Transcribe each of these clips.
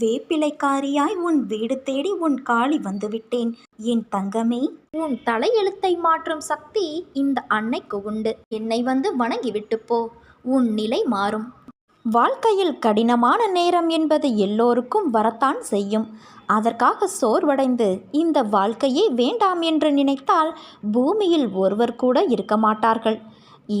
வேப்பிலைக்காரியாய் உன் வீடு தேடி உன் காளி வந்துவிட்டேன். என் தங்கமே உன் தலையெழுத்தை மாற்றும் சக்தி இந்த அன்னைக்கு உண்டு. என்னை வந்து வணங்கிவிட்டு போ உன் நிலை மாறும். வாழ்க்கையில் கடினமான நேரம் என்பது எல்லோருக்கும் வரத்தான் செய்யும். அதற்காக சோர்வடைந்து இந்த வாழ்க்கையே வேண்டாம் என்று நினைத்தால் பூமியில் ஒருவர் கூட இருக்க மாட்டார்கள்.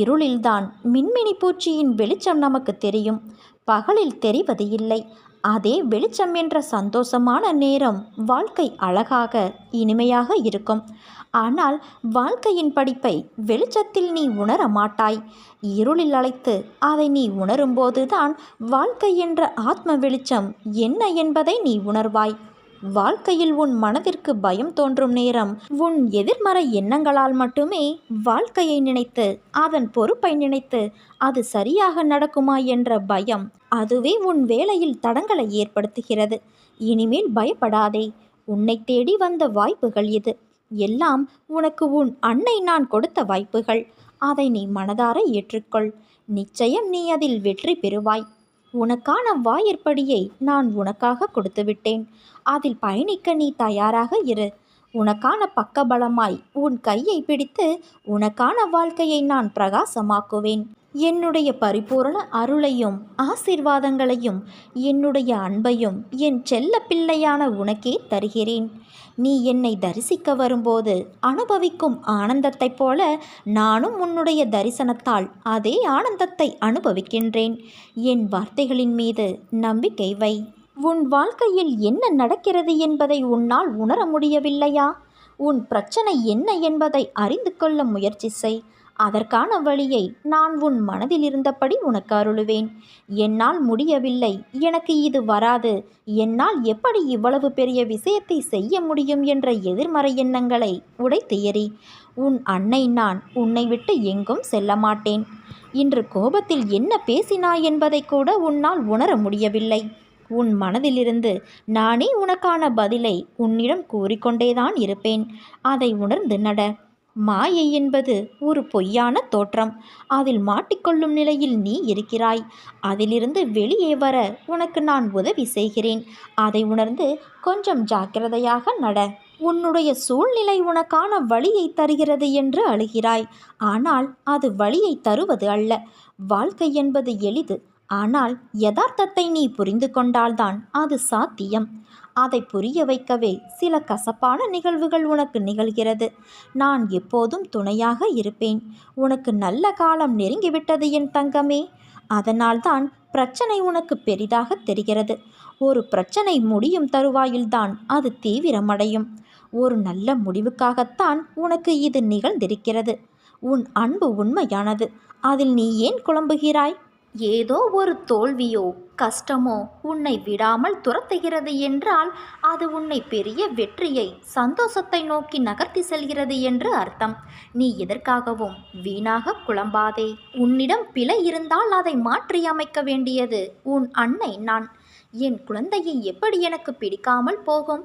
இருளில்தான் மின்மினி பூச்சியின் வெளிச்சம் நமக்கு தெரியும். பகலில் தெரிவது இல்லை. அதே வெளிச்சம் என்ற சந்தோஷமான நேரம் வாழ்க்கை அழகாக இனிமையாக இருக்கும். ஆனால் வாழ்க்கையின் படிப்பை வெளிச்சத்தில் நீ உணர மாட்டாய். இருளில் அழைத்து அதை நீ உணரும்போதுதான் வாழ்க்கை என்ற ஆத்ம வெளிச்சம் என்ன என்பதை நீ உணர்வாய். வாழ்க்கையில் உன் மனதிற்கு பயம் தோன்றும் நேரம். உன் எதிர்மறை எண்ணங்களால் மட்டுமே வாழ்க்கையை நினைத்து அதன் பொறுப்பை நினைத்து அது சரியாக நடக்குமா என்ற பயம் அதுவே உன் வேலையில் தடங்களை ஏற்படுத்துகிறது. இனிமேல் பயப்படாதே. உன்னை தேடி வந்த வாய்ப்புகள் இது. எல்லாம் உனக்கு உன் அன்னை நான் கொடுத்த வாய்ப்புகள். அதை நீ மனதார ஏற்றுக்கொள். நிச்சயம் நீ அதில் வெற்றி பெறுவாய். உனக்கான வாயிற்படியை நான் உனக்காக கொடுத்துவிட்டேன். அதில் பயணிக்க நீ தயாராக இரு. உனக்கான பக்கபலமாய் உன் கையை பிடித்து உனக்கான வாழ்க்கையை நான் பிரகாசமாக்குவேன். என்னுடைய பரிபூரண அருளையும் ஆசிர்வாதங்களையும் என்னுடைய அன்பையும் என் செல்ல பிள்ளையான உனக்கே தருகிறேன். நீ என்னை தரிசிக்க வரும்போது அனுபவிக்கும் ஆனந்தத்தைப் போல நானும் உன்னுடைய தரிசனத்தால் அதே ஆனந்தத்தை அனுபவிக்கின்றேன். என் வார்த்தைகளின் மீது நம்பிக்கை வை. உன் வாழ்க்கையில் என்ன நடக்கிறது என்பதை உன்னால் உணர முடியவில்லையா? உன் பிரச்சனை என்ன என்பதை அறிந்து கொள்ள முயற்சி செய். அதற்கான வழியை நான் உன் மனதில் இருந்தபடி உனக்கு அருளுவேன். என்னால் முடியவில்லை. எனக்கு இது வராது. என்னால் எப்படி இவ்வளவு பெரிய விஷயத்தை செய்ய முடியும் என்ற எதிர்மறை எண்ணங்களை உடைத்து எறி உன் அன்னை நான் உன்னை விட்டு எங்கும் செல்ல மாட்டேன். இன்று கோபத்தில் என்ன பேசினாய் என்பதை கூட உன்னால் உணர முடியவில்லை. உன் மனதிலிருந்து நானே உனக்கான பதிலை உன்னிடம் கூறிக்கொண்டேதான் இருப்பேன். அதை உணர்ந்து நட. மாயை என்பது ஒரு பொய்யான தோற்றம். அதில் மாட்டிக்கொள்ளும் நிலையில் நீ இருக்கிறாய். அதிலிருந்து வெளியே வர உனக்கு நான் உதவி செய்கிறேன். அதை உணர்ந்து கொஞ்சம் ஜாக்கிரதையாக நட. உன்னுடைய சூழ்நிலை உனக்கான வழியை தருகிறது என்று அழுகிறாய். ஆனால் அது வழியை தருவது அல்ல. வாழ்க்கை என்பது எளிது. ஆனால் யதார்த்தத்தை நீ புரிந்து கொண்டால்தான் அது சாத்தியம். அதை புரிய வைக்கவே சில கசப்பான நிகழ்வுகள் உனக்கு நிகழ்கிறது. நான் எப்போதும் துணையாக இருப்பேன். உனக்கு நல்ல காலம் நெருங்கிவிட்டது என் தங்கமே. அதனால்தான் பிரச்சனை உனக்கு பெரிதாக தெரிகிறது. ஒரு பிரச்சனை முடியும் தருவாயில்தான் அது தீவிரமடையும். ஒரு நல்ல முடிவுக்காகத்தான் உனக்கு இது நிகழ்ந்திருக்கிறது. உன் அன்பு உண்மையானது. அதில் நீ ஏன் குழம்புகிறாய்? ஏதோ ஒரு தோல்வியோ கஷ்டமோ உன்னை விடாமல் துரத்துகிறது என்றால் அது உன்னை பெரிய வெற்றியை சந்தோஷத்தை நோக்கி நகர்த்தி செல்கிறது என்று அர்த்தம். நீ எதற்காகவும் வீணாக குழம்பாதே. உன்னிடம் பிழை இருந்தால் அதை மாற்றியமைக்க வேண்டியது உன் அன்னை நான். என் குழந்தையை எப்படி எனக்கு பிடிக்காமல் போகும்?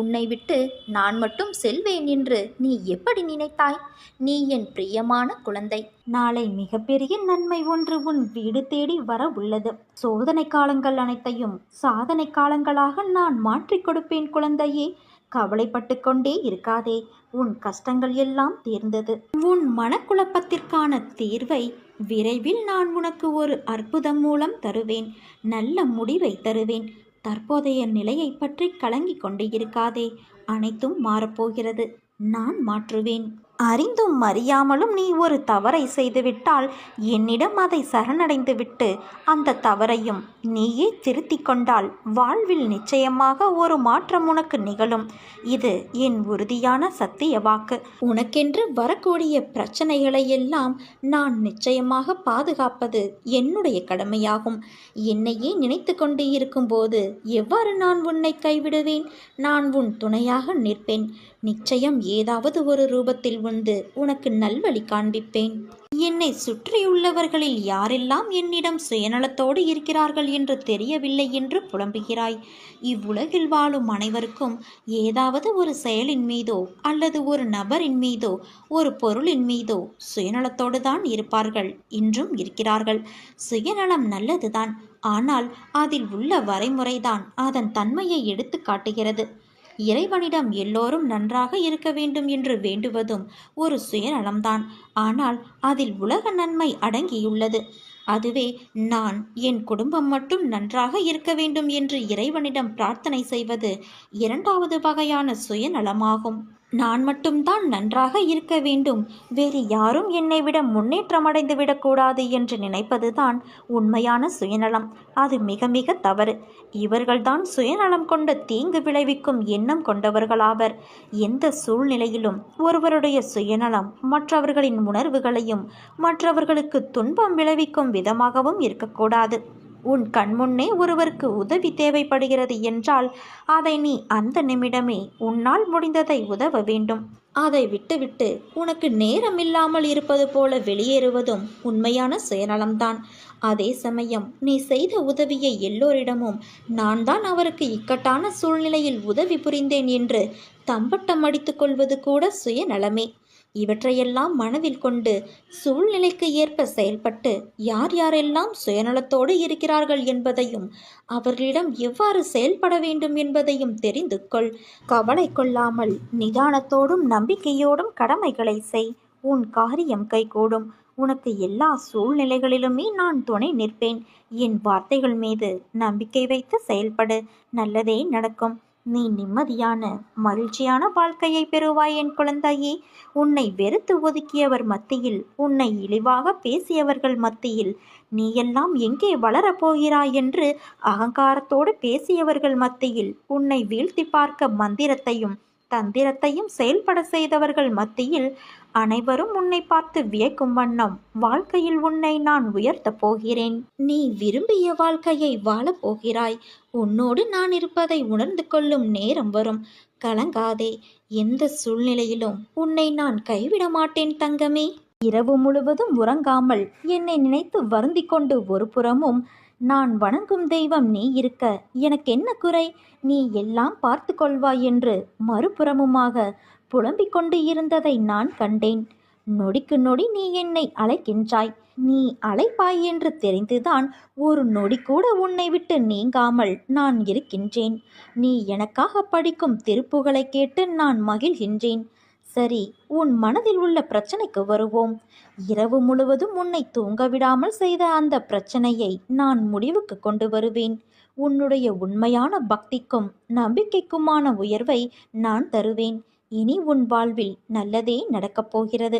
உன்னை விட்டு நான் மட்டும் செல்வேன் என்று நீ எப்படி நினைத்தாய்? நீ என் பிரியமான குழந்தை. நாளை மிகப்பெரிய நன்மை ஒன்று உன் வீடு தேடி வர உள்ளது. சோதனை காலங்கள் அனைத்தையும் சாதனை காலங்களாக நான் மாற்றிக் கொடுப்பேன் குழந்தையே. கவலைப்பட்டு கொண்டே இருக்காதே. உன் கஷ்டங்கள் எல்லாம் தீர்ந்தது. உன் மனக்குழப்பத்திற்கான தீர்வை விரைவில் நான் உனக்கு ஒரு அற்புதம் மூலம் தருவேன். நல்ல முடிவை தருவேன். தற்போதைய நிலையை பற்றி கலங்கிக் கொண்டு இருக்காதே. அனைத்தும் மாறப்போகிறது. நான் மாற்றுவேன். அறிந்தும் அறியாமலும் நீ ஒரு தவறை செய்துவிட்டால் என்னிடம் அதை சரணடைந்துவிட்டு அந்த தவறையும் நீயே திருத்திக் கொண்டால் வாழ்வில் நிச்சயமாக ஒரு மாற்றம் உனக்கு நிகழும். இது என் உறுதியான சத்திய வாக்கு. உனக்கென்று வரக்கூடிய பிரச்சனைகளை எல்லாம் நான் நிச்சயமாக பாதுகாப்பது என்னுடைய கடமையாகும். என்னையே நினைத்து கொண்டு இருக்கும்போது எவ்வாறு நான் உன்னை கைவிடுவேன்? நான் உன் துணையாக நிற்பேன். நிச்சயம் ஏதாவது ஒரு ரூபத்தில் வந்து உனக்கு நல்வழி காண்பிப்பேன். என்னை சுற்றியுள்ளவர்களில் யாரெல்லாம் என்னிடம் சுயநலத்தோடு இருக்கிறார்கள் என்று தெரியவில்லை என்று புலம்புகிறாய். இவ்வுலகில் வாழும் அனைவருக்கும் ஏதாவது ஒரு செயலின் மீதோ அல்லது ஒரு நபரின் மீதோ ஒரு பொருளின் மீதோ சுயநலத்தோடு தான் இருப்பார்கள். இன்றும் இருக்கிறார்கள். சுயநலம் நல்லதுதான். ஆனால் அதில் உள்ள வரைமுறைதான் அதன் தன்மையை எடுத்து காட்டுகிறது. இறைவனிடம் எல்லோரும் நன்றாக இருக்க வேண்டும் என்று வேண்டுவதும் ஒரு சுயநலம்தான். ஆனால் அதில் உலக நன்மை அடங்கியுள்ளது. அதுவே நான் என் குடும்பம் மட்டும் நன்றாக இருக்க வேண்டும் என்று இறைவனிடம் பிரார்த்தனை செய்வது இரண்டாவது வகையான சுயநலமாகும். நான் மட்டும்தான் நன்றாக இருக்க வேண்டும். வேறு யாரும் என்னை விட முன்னேற்றமடைந்து விடக்கூடாது என்று நினைப்பதுதான் உண்மையான சுயநலம். அது மிக மிக தவறு. இவர்கள்தான் சுயநலம் கொண்ட தீங்கு விளைவிக்கும் எண்ணம் கொண்டவர்களாவர். எந்த சூழ்நிலையிலும் ஒருவருடைய சுயநலம் மற்றவர்களின் உணர்வுகளையும் மற்றவர்களுக்கு துன்பம் விளைவிக்கும் விதமாகவும் இருக்கக்கூடாது. உன் கண்முன்னே ஒருவருக்கு உதவி தேவைப்படுகிறது என்றால் அதை நீ அந்த நிமிடமே உன்னால் முடிந்ததை உதவ வேண்டும். அதை விட்டுவிட்டு உனக்கு நேரமில்லாமல் இருப்பது போல வெளியேறுவதும் உண்மையான சுயநலம்தான். அதே சமயம் நீ செய்த உதவியை எல்லோரிடமும் நான் தான் அவருக்கு இக்கட்டான சூழ்நிலையில் உதவி புரிந்தேன் என்று தம்பட்டம் அடித்துக்கொள்வது கூட சுயநலமே. இவற்றையெல்லாம் மனதில் கொண்டு சூழ்நிலைக்கு ஏற்ப செயல்பட்டு யார் யாரெல்லாம் சுயநலத்தோடு இருக்கிறார்கள் என்பதையும் அவர்களிடம் எவ்வாறு செயல்பட வேண்டும் என்பதையும் தெரிந்து கொள். கவலை கொள்ளாமல் நிதானத்தோடும் நம்பிக்கையோடும் கடமைகளை செய். உன் காரியம் கைகூடும். உனக்கு எல்லா சூழ்நிலைகளிலுமே நான் துணை நிற்பேன். என் வார்த்தைகள் மீது நம்பிக்கை வைத்து செயல்படு. நல்லதே நடக்கும். நீ நிம்மதியான மகிழ்ச்சியான வாழ்க்கையை பெறுவாய் என் குழந்தாயே. உன்னை வெறுத்து ஒதுக்கியவர் மத்தியில் உன்னை இழிவாக பேசியவர்கள் மத்தியில் நீ எல்லாம் எங்கே வளரப் போகிறாய் என்று அகங்காரத்தோடு பேசியவர்கள் மத்தியில் உன்னை வீழ்த்தி பார்க்க மந்திரத்தையும் தந்திரத்தையும் செயல்பட செய்தவர்கள் மத்தியில் அனைவரும் உன்னை பார்த்து வியக்கும் வண்ணம் வாழ்க்கையில் உன்னை நான் உயர்த்தப் போகிறேன். நீ விரும்பிய வாழ்க்கையை வாழப் போகிறாய். உன்னோடு நான் இருப்பதை உணர்ந்து கொள்ளும் நேரம் வரும். கலங்காதே. எந்த சூழ்நிலையிலும் உன்னை நான் கைவிட மாட்டேன் தங்கமே. இரவு முழுவதும் உறங்காமல் என்னை நினைத்து வருந்திக் கொண்டு ஒரு புறமும் நான் வணங்கும் தெய்வம் நீ இருக்க. எனக்கு என்ன குறை? நீ எல்லாம் பார்த்து கொள்வாய் என்று மறுபுறமுமாக புலம்பிக் கொண்டு இருந்ததை நான் கண்டேன். நொடிக்கு நொடி நீ என்னை அழைக்கின்றாய். நீ அழைப்பாய் என்று தெரிந்துதான் ஒரு நொடி கூட உன்னை விட்டு நீங்காமல் நான் இருக்கின்றேன். நீ எனக்காக படிக்கும் திருப்புகளை கேட்டு நான் மகிழ்கின்றேன். சரி உன் மனதில் உள்ள பிரச்சனைக்கு வருவோம். இரவு முழுவதும் உன்னை தூங்க விடாமல் செய்த அந்த பிரச்சனையை நான் முடிவுக்கு கொண்டு வருவேன். உன்னுடைய உண்மையான பக்திக்கும் நம்பிக்கைக்குமான உயர்வை நான் தருவேன். இனி உன் வாழ்வில் நல்லதே நடக்கப் போகிறது.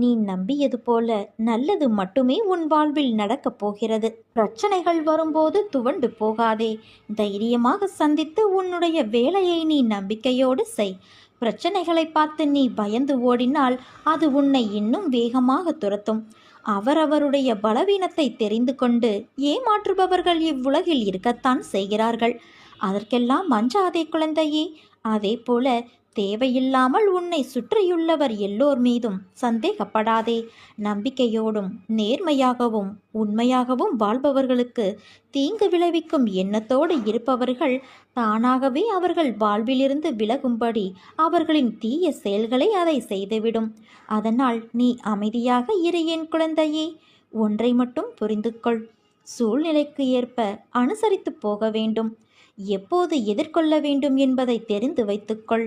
நீ நம்பியது போல நல்லது மட்டுமே உன் வாழ்வில் நடக்கப் போகிறது. பிரச்சனைகள் வரும்போது துவண்டு போகாதே. தைரியமாக சந்தித்து உன்னுடைய வேலையை நீ நம்பிக்கையோடு செய். பிரச்சனைகளை பார்த்து நீ பயந்து ஓடினால் அது உன்னை இன்னும் வேகமாக துரத்தும். அவரவருடைய பலவீனத்தை தெரிந்து கொண்டு ஏமாற்றுபவர்கள் இவ்வுலகில் இருக்கத்தான் செய்கிறார்கள். அதற்கெல்லாம் மஞ்சாதே குழந்தையே. அதே போல தேவையில்லாமல் உன்னை சுற்றியுள்ளவர் எல்லோர் மீதும் சந்தேகப்படாதே. நம்பிக்கையோடும் நேர்மையாகவும் உண்மையாகவும் வாழ்பவர்களுக்கு தீங்கு விளைவிக்கும் எண்ணத்தோடு இருப்பவர்கள் தானாகவே அவர்கள் வாழ்விலிருந்து விலகும்படி அவர்களின் தீய செயல்களை அதை செய்துவிடும். அதனால் நீ அமைதியாக இரு என் குழந்தையே. ஒன்றை மட்டும் புரிந்து கொள் சூழ்நிலைக்கு ஏற்ப அனுசரித்து போக வேண்டும். எப்போது எதிர்கொள்ள வேண்டும் என்பதை தெரிந்து வைத்துக்கொள்.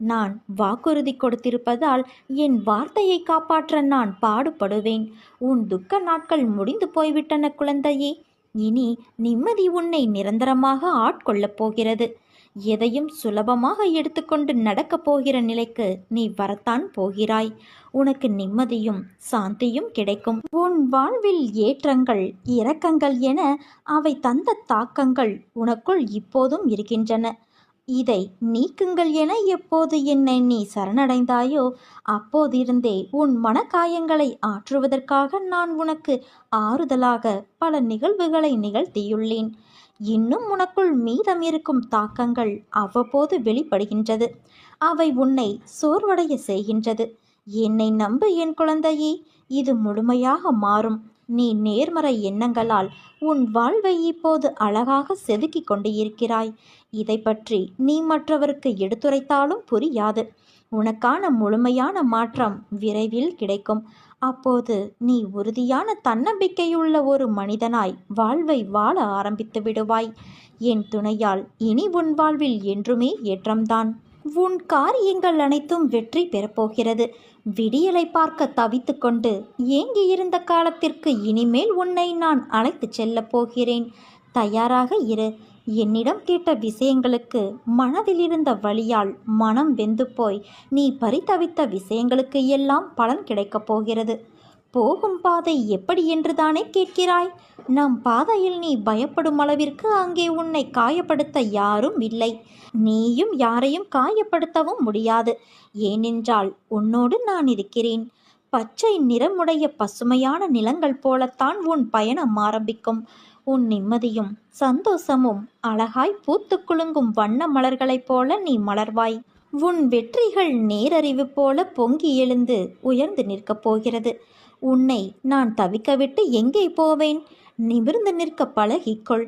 நான் வாக்குறுதி கொடுத்திருப்பதால் என் வார்த்தையை காப்பாற்ற நான் பாடுபடுவேன். உன் துக்க நாட்கள் முடிந்து போய்விட்டன குழந்தையே. இனி நிம்மதி உன்னை நிரந்தரமாக ஆட்கொள்ளப் போகிறது. எதையும் சுலபமாக எடுத்துக்கொண்டு நடக்கப் போகிற நிலைக்கு நீ வரத்தான் போகிறாய். உனக்கு நிம்மதியும் சாந்தியும் கிடைக்கும். உன் வாழ்வில் ஏற்றங்கள் இரக்கங்கள் என அவை தந்த தாக்கங்கள் உனக்குள் இப்போதும் இருக்கின்றன. இதை நீக்குங்கள் என எப்போது என்னை நீ சரணடைந்தாயோ அப்போதிருந்தே உன் மனக்காயங்களை ஆற்றுவதற்காக நான் உனக்கு ஆறுதலாக பல நிகழ்வுகளை நிகழ்த்தியுள்ளேன். இன்னும் உனக்குள் மீதம் இருக்கும் தாக்கங்கள் அவ்வப்போது வெளிப்படுகின்றது. அவை உன்னை சோர்வடைய செய்கின்றது. என்னை நம்பு என் குழந்தையே இது முழுமையாக மாறும். நீ நேர்மறை எண்ணங்களால் உன் வாழ்வை இப்போது அழகாக செதுக்கிக் கொண்டு இருக்கிறாய் இதை பற்றி நீ மற்றவருக்கு எடுத்துரைத்தாலும் புரியாது. உனக்கான முழுமையான மாற்றம் விரைவில் கிடைக்கும். அப்போது நீ உறுதியான தன்னம்பிக்கையுள்ள ஒரு மனிதனாய் வாழ்வை வாழ ஆரம்பித்து விடுவாய். என் துணையால் இனி உன் வாழ்வில் என்றுமே ஏற்றம்தான். உன் காரியங்கள் அனைத்தும் வெற்றி பெறப்போகிறது. விடியலை பார்க்க தவித்துக்கொண்டு ஏங்கியிருந்த காலத்திற்கு இனிமேல் உன்னை நான் அழைத்துச் செல்லப் போகிறேன். தயாராக இரு. என்னிடம் கேட்ட விஷயங்களுக்கு மனதில் இருந்த வழியால் மனம் வெந்து போய் நீ பரிதவித்த விஷயங்களுக்கு எல்லாம் பலன் கிடைக்கப் போகிறது. போகும் பாதை எப்படி என்று தானே கேட்கிறாய்? நம் பாதையில் நீ பயப்படும் அளவிற்கு அங்கே உன்னை காயப்படுத்த யாரும் இல்லை. நீயும் யாரையும் காயப்படுத்தவும் முடியாது. ஏனென்றால் உன்னோடு நான் இருக்கிறேன். பச்சை நிறமுடைய பசுமையான நிலங்கள் போலத்தான் உன் பயணம் ஆரம்பிக்கும். உன் நிம்மதியும் சந்தோஷமும் அழகாய் பூத்து குலுங்கும் வண்ண மலர்களைப் போல நீ மலர்வாய். உன் வெற்றிகள் நேரறிவு போல பொங்கி எழுந்து உயர்ந்து நிற்கப் போகிறது. உன்னை நான் தவிக்கவிட்டு எங்கே போவேன்? நிமிர்ந்து நிற்க பழகிக்கொள்.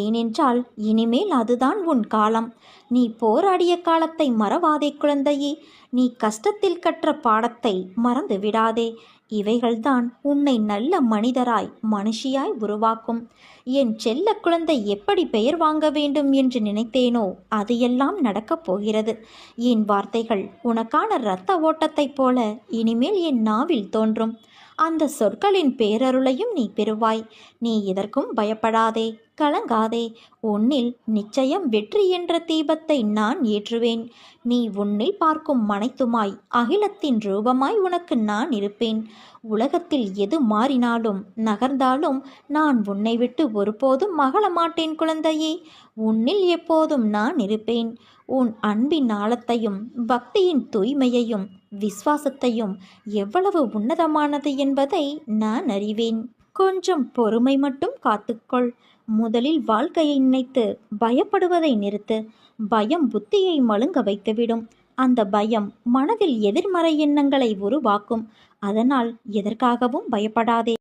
ஏனென்றால் இனிமேல் அதுதான் உன் காலம். நீ போராடிய காலத்தை மறவாதே குழந்தையே. நீ கஷ்டத்தில் கற்ற பாடத்தை மறந்து விடாதே. இவைகள்தான் உன்னை நல்ல மனிதராய் மனுஷியாய் உருவாக்கும். என் செல்ல குழந்தை எப்படி பெயர் வாங்க வேண்டும் என்று நினைத்தேனோ அது எல்லாம் நடக்கப் போகிறது. என் வார்த்தைகள் உனக்கான இரத்த ஓட்டத்தைப் போல இனிமேல் என் நாவில் தோன்றும். அந்த சொற்களின் பேரருளையும் நீ பெறுவாய். நீ எதற்கும் பயப்படாதே கலங்காதே. உன்னில் நிச்சயம் வெற்றி என்ற தீபத்தை நான் ஏற்றுவேன். நீ உன்னில் பார்க்கும் மனைத்துமாய் அகிலத்தின் ரூபமாய் உனக்கு நான் இருப்பேன். உலகத்தில் எது மாறினாலும் நகர்ந்தாலும் நான் உன்னை விட்டு ஒருபோதும் மகள மாட்டேன் குழந்தையே. உன்னில் எப்போதும் நான் இருப்பேன். உன் அன்பின் ஆழத்தையும் பக்தியின் தூய்மையையும் விசுவாசத்தையும் எவ்வளவு உன்னதமானது என்பதை நான் அறிவேன். கொஞ்சம் பொறுமை மட்டும் காத்துக்கொள். முதலில் வாழ்க்கையை நினைத்து பயப்படுவதை நிறுத்து. பயம் புத்தியை மழுங்க வைத்துவிடும். அந்த பயம் மனதில் எதிர்மறை எண்ணங்களை உருவாக்கும். அதனால் எதற்காகவும் பயப்படாதே.